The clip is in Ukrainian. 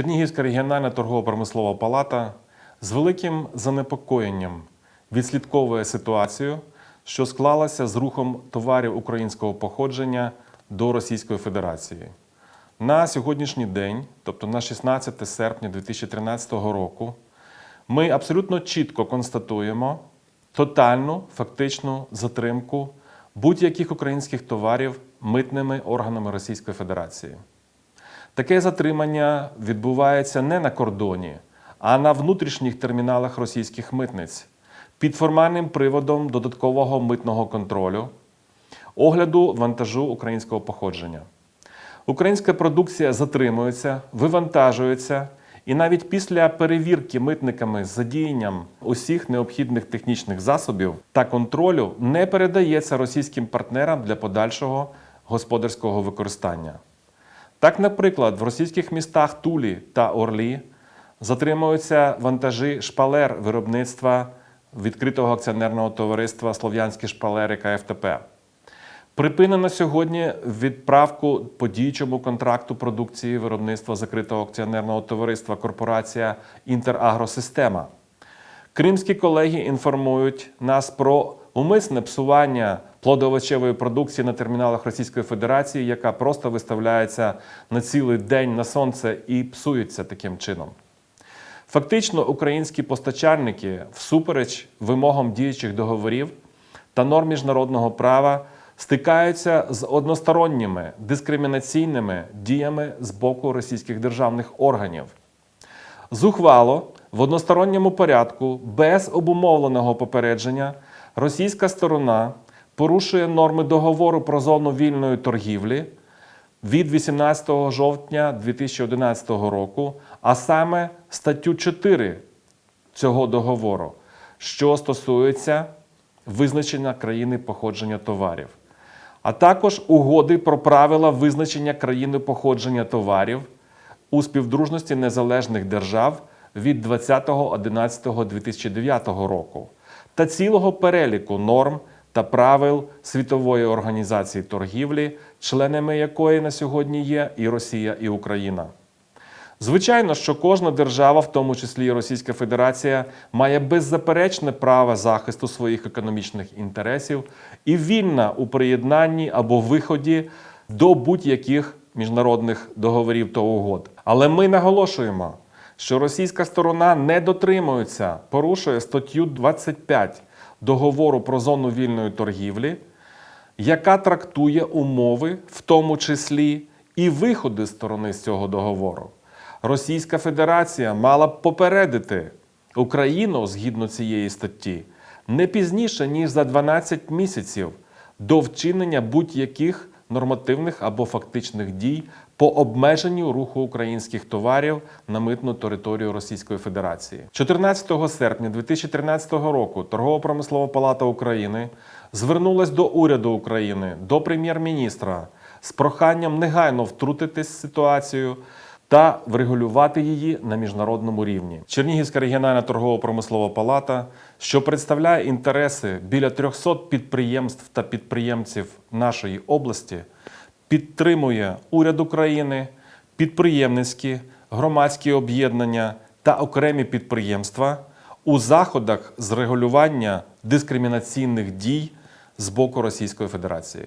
Чернігівська регіональна торгово-промислова палата з великим занепокоєнням відслідковує ситуацію, що склалася з рухом товарів українського походження до Російської Федерації. На сьогоднішній день, тобто на 16 серпня 2013 року, ми абсолютно чітко констатуємо тотальну фактичну затримку будь-яких українських товарів митними органами Російської Федерації. Таке затримання відбувається не на кордоні, а на внутрішніх терміналах російських митниць під формальним приводом додаткового митного контролю, огляду вантажу українського походження. Українська продукція затримується, вивантажується, і навіть після перевірки митниками з задіянням усіх необхідних технічних засобів та контролю не передається російським партнерам для подальшого господарського використання. Так, наприклад, в російських містах Тулі та Орлі затримуються вантажі шпалер виробництва відкритого акціонерного товариства Слов'янські шпалери КФТП. Припинено сьогодні відправку по діючому контракту продукції виробництва закритого акціонерного товариства корпорація Інтерагросистема. Кримські колеги інформують нас про умисне псування плодовочевої продукції на терміналах Російської Федерації, яка просто виставляється на цілий день на сонце і псується таким чином. Фактично, українські постачальники, всупереч вимогам діючих договорів та норм міжнародного права, стикаються з односторонніми дискримінаційними діями з боку російських державних органів. Зухвало в односторонньому порядку, без обумовленого попередження, російська сторона порушує норми договору про зону вільної торгівлі від 18 жовтня 2011 року, а саме статтю 4 цього договору, що стосується визначення країни походження товарів, а також угоди про правила визначення країни походження товарів у співдружності незалежних держав від 20.11.2009 року та цілого переліку норм та правил Світової організації торгівлі, членами якої на сьогодні є і Росія, і Україна. Звичайно, що кожна держава, в тому числі і Російська Федерація, має беззаперечне право захисту своїх економічних інтересів і вільна у приєднанні або виході до будь-яких міжнародних договорів та угод. Але ми наголошуємо, що російська сторона не дотримується, порушує статтю 25 договору про зону вільної торгівлі, яка трактує умови, в тому числі і виходи сторони з цього договору. Російська Федерація мала б попередити Україну згідно цієї статті не пізніше ніж за 12 місяців до вчинення будь-яких нормативних або фактичних дій по обмеженню руху українських товарів на митну територію Російської Федерації. 14 серпня 2013 року Торгово-промислова палата України звернулась до уряду України, до прем'єр-міністра з проханням негайно втрутитись в ситуацію та врегулювати її на міжнародному рівні. Чернігівська регіональна торгово-промислова палата, що представляє інтереси біля 300 підприємств та підприємців нашої області, підтримує уряд України, підприємницькі, громадські об'єднання та окремі підприємства у заходах з регулювання дискримінаційних дій з боку Російської Федерації.